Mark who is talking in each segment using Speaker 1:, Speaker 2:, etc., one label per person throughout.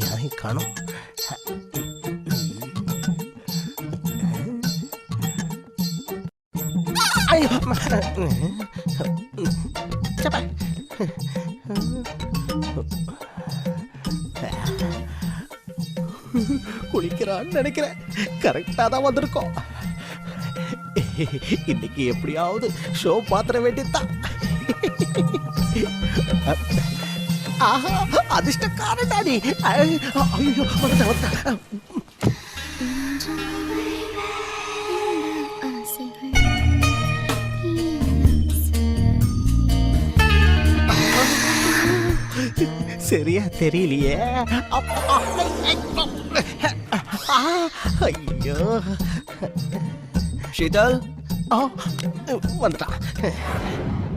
Speaker 1: யாரையும் காணும் ஐயோ சப்பா. குளிக்கிறான்னு நினைக்கிறேன் கரெக்டாக தான் வந்திருக்கோம் இன்னைக்கு எப்படியாவது ஷோ பாத்திர அதிர்ஷ்டக்காரன் டாடி ஐயோ வந்த வந்த. சரியா தெரியலையே. ஐயோ.
Speaker 2: ஷீதல்?
Speaker 1: ஆ, வந்துட்டான்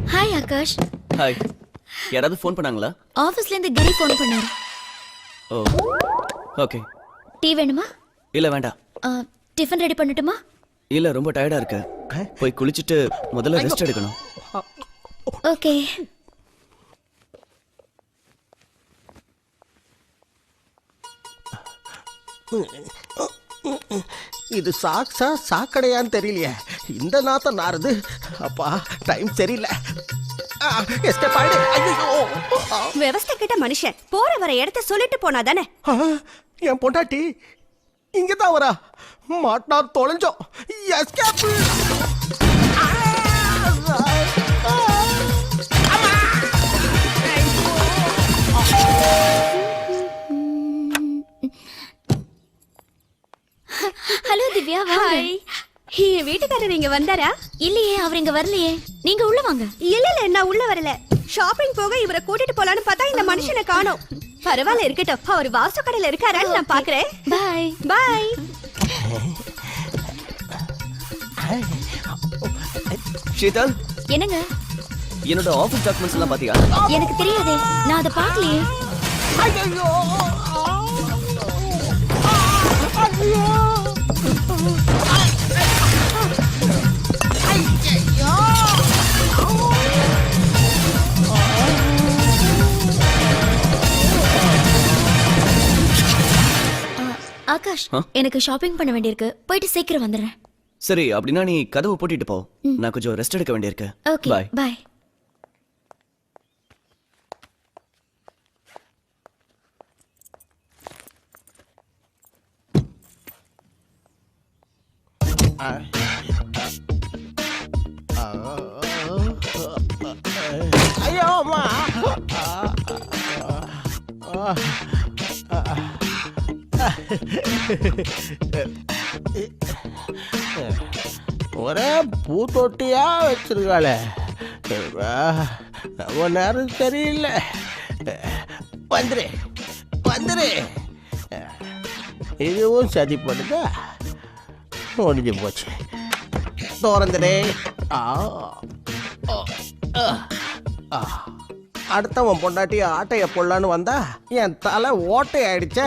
Speaker 3: ஹாய் ஆகாஷ்.
Speaker 2: ஹாய் யாராவது ஃபோன் பண்ணாங்களா?
Speaker 3: ஆபீஸ்ல இருந்து கிரி ஃபோன் பண்ணாரு.
Speaker 2: ஓ ஓகே
Speaker 3: டீ வேணுமா?
Speaker 2: இல்ல வேண்டாம்.
Speaker 3: டிஃபன் ரெடி பண்ணட்டுமா?
Speaker 2: இல்ல ரொம்ப டயர்டா இருக்கு. போய் குளிச்சிட்டு முதல்ல ரெஸ்ட் எடுக்கணும்.
Speaker 3: ஓகே
Speaker 1: இது சாக்ஸா சாக்கடையான்னு தெரியலையே. இந்த நாத்தம் நாறுது. அப்பா டைம் சரியில்லை. எஸ்கேப் ஆயிடு ஐயோ
Speaker 4: விவஸ்தை கிட்ட மனுஷன் போற வர இடத்த சொல்லிட்டு போனா தானே
Speaker 1: என் பொண்டாட்டி இங்க தான் வரா மாட்டினா தொலைஞ்சோம். எஸ்கேப்
Speaker 3: ஹலோ திவ்யா
Speaker 4: ஹாய் என் வீட்டுக்காரர் இங்க வந்தாரா?
Speaker 3: இல்லையே அவர் இங்க வரலையே. நீங்க உள்ள வாங்க.
Speaker 4: இல்ல இல்ல நான் உள்ள வரல. ஷாப்பிங் போக இவரை கூட்டிட்டு போலான்னு பார்த்தா இந்த மனுஷனை காணோம். பரவாயில்ல இருக்கட்டும். அவர் வாசு கடையில இருக்காரான்னு நான் பாக்குறேன்
Speaker 3: பாய்.
Speaker 4: பாய்.
Speaker 2: ஷீதல்
Speaker 3: என்னங்க?
Speaker 2: என்னோட ஆஃபீஸ் டாக்குமெண்ட்ஸ் எல்லாம் பாத்தியா?
Speaker 3: எனக்கு தெரியாதே. நான் அதை பார்க்கலையே. ஆ, ஆகாஷ்? எனக்கு ஷாப்பிங் பண்ண வேண்டியிருக்கு. போயிட்டு சீக்கிரம் வந்துடுறேன்.
Speaker 2: சரி அப்படின்னா நீ கதவை பூட்டிட்டு போ. நான் கொஞ்சம் ரெஸ்ட் எடுக்க வேண்டியிருக்கு.
Speaker 3: ஓகே
Speaker 2: பாய்
Speaker 3: பாய்
Speaker 1: ஐயோ அம்மா. ஒரே பூத்தொட்டியா வச்சிருக்காளே. ரொம்ப நேரம் சரியில்லை. வந்துரு வந்துரு. இதுவும் சதி பண்ணுதா? முடிஞ்சு போச்சு. திறந்துடே ஆ அடுத்தவன் பொண்டாட்டி ஆட்டைய போடலான்னு வந்தா என் தலை ஓட்டை ஆயிடுச்சே